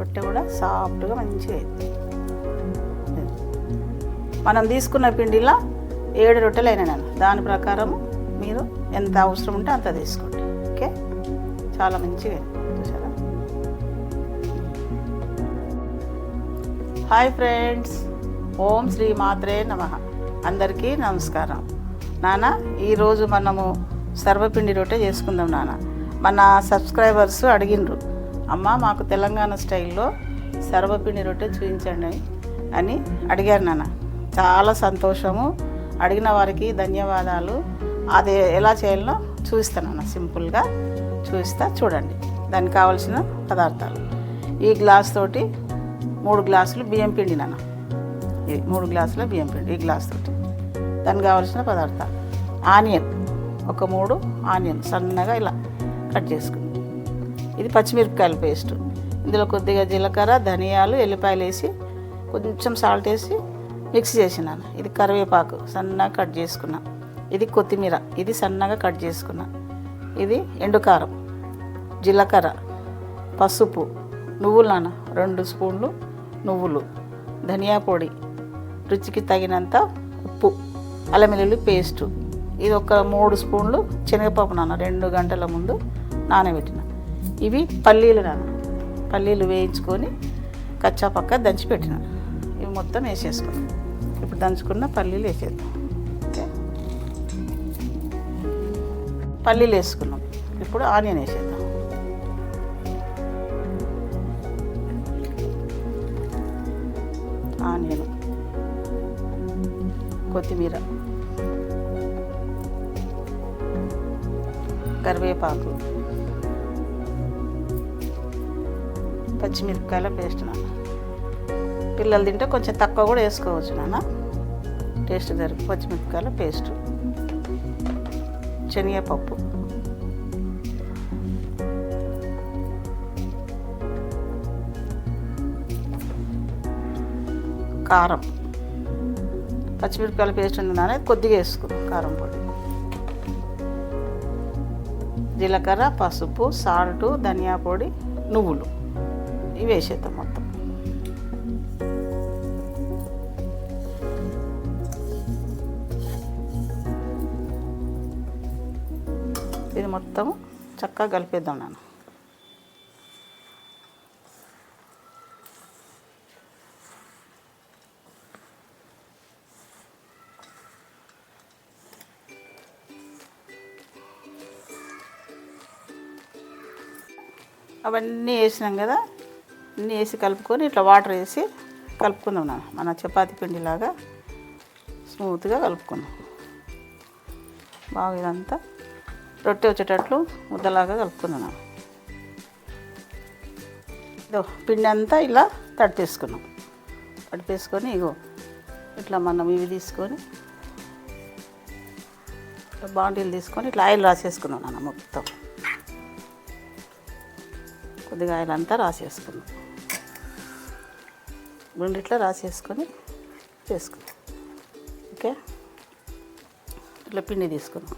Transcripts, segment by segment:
రొట్టె కూడా సాఫ్ట్గా మంచిగా అయింది మనం తీసుకున్న పిండిలో ఏడు రొట్టెలు అయినాయి దాని ప్రకారం మీరు ఎంత అవసరం ఉంటే అంత తీసుకోండి. ఓకే? చాలా మంచిగా చూసారా? Hi friends. ఓం శ్రీ మాత్రే నమ. అందరికీ నమస్కారం. నాన్న ఈరోజు మనము సర్వపిండి రొట్టె చేసుకుందాం నాన్న. మన సబ్స్క్రైబర్స్ అడిగినరు. అమ్మ మాకు తెలంగాణ స్టైల్లో సర్వపిండి రొట్టె చూపించండి అని అడిగారు నాన్న. చాలా సంతోషము. అడిగిన వారికి ధన్యవాదాలు. అది ఎలా చేయాలో చూస్తానన్న సింపుల్గా చూస్తా చూడండి. దానికి కావాల్సిన పదార్థాలు. ఈ గ్లాస్ తోటి మూడు గ్లాసులు బియ్యం పిండి నాన్న. ఇది మూడు గ్లాసుల బియ్యం పిండి ఈ గ్లాస్ తోటి. దానికి కావాల్సిన పదార్థాలు. ఆనియన్. ఒక మూడు ఆనియన్. సన్నగా ఇలా కట్ చేసుకుని ఇది పచ్చిమిరపకాయల పేస్ట్. ఇందులో కొద్దిగా జీలకర్ర ధనియాలు ఎల్లిపాయలు వేసి కొంచెం సాల్ట్ వేసి మిక్స్ చేసినాను. ఇది కరివేపాకు సన్నగా కట్ చేసుకున్నా. ఇది కొత్తిమీర ఇది సన్నగా కట్ చేసుకున్నా. ఇది ఎండుకారం జీలకర్ర పసుపు నువ్వులు నాన్న రెండు స్పూన్లు నువ్వులు ధనియా పొడి రుచికి తగినంత ఉప్పు అల్లమెల్లుల్లి పేస్టు. ఇది ఒక మూడు స్పూన్లు శనగపప్పు నాన్న రెండు గంటల ముందు నానబెట్టిన. ఇవి పల్లీలు నాన్న. పల్లీలు వేయించుకొని కచ్చా పక్క దంచి పెట్టిన. ఇవి మొత్తం వేసేసుకున్నాం ఇప్పుడు దంచుకున్న పల్లీలు వేసేద్దాం. ఓకే? పల్లీలు వేసుకున్నాం. ఇప్పుడు ఆనియన్ వేసేద్దాం. ఆనియన్. కొత్తిమీర. కరివేపాకు. పచ్చిమిరపకాయల పేస్ట్ నాన్న పిల్లలు తింటే కొంచెం తక్కువ కూడా వేసుకోవచ్చు నాన్న. టేస్ట్ జరుగు పచ్చిమిరపకాయల పేస్ట్ శనగపప్పు. కారం. పచ్చిమిరపకాయల పేస్ట్ ఉంది నాన్న కొద్దిగా వేసుకో కారం పొడి. జీలకర్ర పసుపు సాల్ట్ ధనియా పొడి నువ్వులు. ఇవి వేసేద్దాం మొత్తం. ఇది మొత్తం చక్కగా కలిపేద్దాం నేను. అవన్నీ వేసినాం కదా? అన్నీ వేసి కలుపుకొని ఇట్లా వాటర్ వేసి కలుపుకుందాం నాన్న. మన చపాతి పిండిలాగా స్మూత్గా కలుపుకుందాం. బాగా ఇదంతా రొట్టె వచ్చేటట్లు ముద్దలాగా కలుపుకుందాం ఇదో పిండి అంతా ఇలా తడిపేసుకున్నాం తడిపేసుకొని ఇగో ఇట్లా మనం ఇవి తీసుకొని ఇట్లా బాండీలు తీసుకొని ఇట్లా ఆయిల్ రాసేసుకున్నాం నాన్న మొత్తం. కొద్దిగా ఆయిల్ అంతా రాసేసుకున్నాం. గుండిట్లో రాసేసుకొని చేసుకున్నాం. ఓకే? ఇట్లా పిండి తీసుకున్నాం.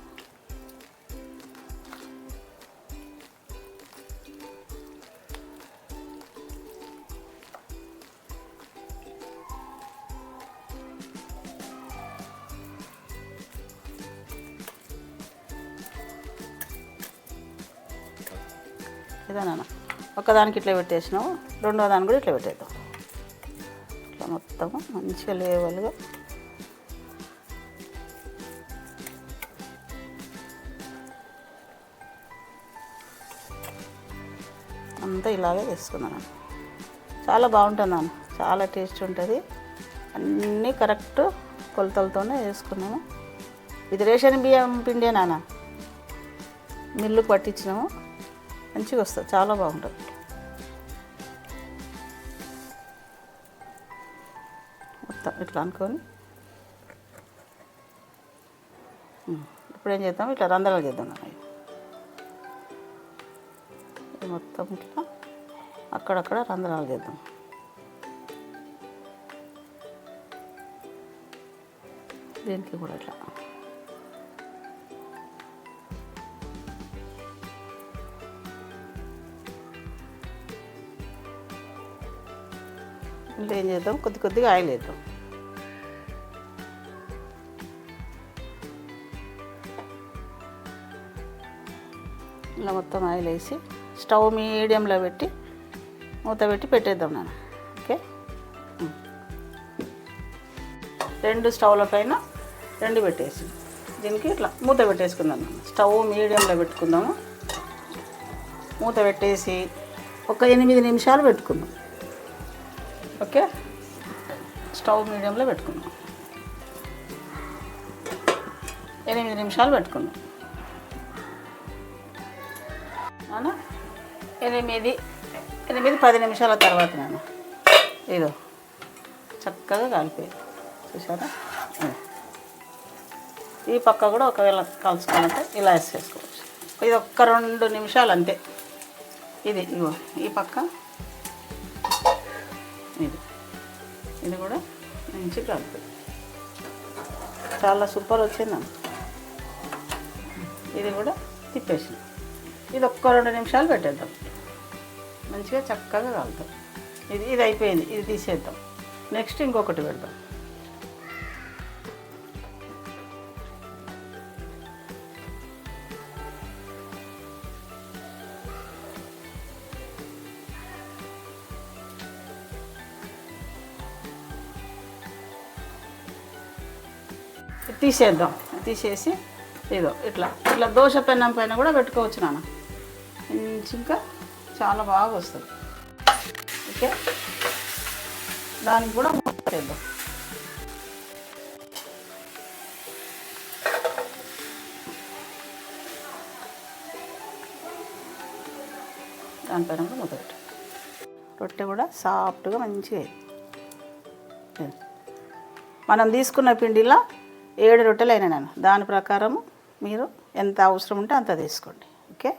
ఇదేనా ఒకదానికి ఇట్లా పెట్టేసినాము రెండో దానికి కూడా ఇట్లా పెట్టేద్దాం. ఇట్లా మొత్తము మంచిగా లేవల్గా. అంతా ఇలాగే చేసుకున్నాను చాలా బాగుంటుంది అన్న. చాలా టేస్ట్ ఉంటుంది. అన్నీ కరెక్ట్ కొలతలతోనే వేసుకున్నాము ఇది రేషన్ బియ్యం పిండే నాన్న మిల్లుకు పట్టించినాము. మంచిగా వస్తుంది చాలా బాగుంటుంది. మొత్తం ఇట్లా అనుకొని. ఇప్పుడు ఏం చేద్దాం? ఇట్లా రంధ్రాలు చేద్దాం నాన్న మొత్తం ఇట్లా అక్కడక్కడ రంధ్రాలు చేద్దాం. దీనికి కూడా ఇట్లా. ఇంట్లో ఏం చేద్దాం కొద్ది కొద్దిగా ఆయిల్ వేద్దాం ఇలా మొత్తం ఆయిల్ వేసి స్టవ్ మీడియంలో పెట్టి మూత పెట్టి పెట్టేద్దాం నేను ఓకే? రెండు స్టవ్ల పైన రెండు పెట్టేసి దీనికి ఇట్లా మూత పెట్టేసుకుందాం స్టవ్ మీడియంలో పెట్టుకుందాము. మూత పెట్టేసి ఒక ఎనిమిది నిమిషాలు పెట్టుకుందాం. ఓకే? స్టవ్ మీడియంలో పెట్టుకుందాం. ఎనిమిది నిమిషాలు పెట్టుకుందాం. అవునా ఎనిమిది ఎనిమిది పది నిమిషాల తర్వాత నేను ఇదో. చక్కగా కాలిపోయింది చూసారా ఈ పక్క కూడా ఒకవేళ కలుసుకోవాలంటే ఇలా వేసేసుకోవచ్చు. ఇది ఒక్క రెండు నిమిషాలు అంతే. ఇది ఇగో ఈ పక్క. ఇది కూడా మంచి కలుపు. చాలా సూపర్ వచ్చిందమ్మ ఇది కూడా తిప్పేసి ఇది ఒక్క రెండు నిమిషాలు పెట్టేద్దాం. మంచిగా చక్కగా కలుద్దాం ఇది ఇది అయిపోయింది. ఇది తీసేద్దాం. నెక్స్ట్ ఇంకొకటి పెడదాం. తీసేద్దాం. తీసేసి ఏదో ఇట్లా ఇట్లా దోశ పెన్నం పైన కూడా పెట్టుకోవచ్చు నాన్న. ఇంకా చాలా బాగా వస్తుంది. ఓకే? దానికి కూడా చేద్దాం. దానిపైన కూడా మూత పెట్టు. రొట్టె కూడా సాఫ్ట్గా మంచిగా మనం తీసుకున్న పిండిలా ఏడు రొట్టెలు అయినా నేను దాని ప్రకారం మీరు ఎంత అవసరం ఉంటే అంత తీసుకోండి. ఓకే?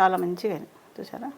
చాలా మంచిగా చూసారా?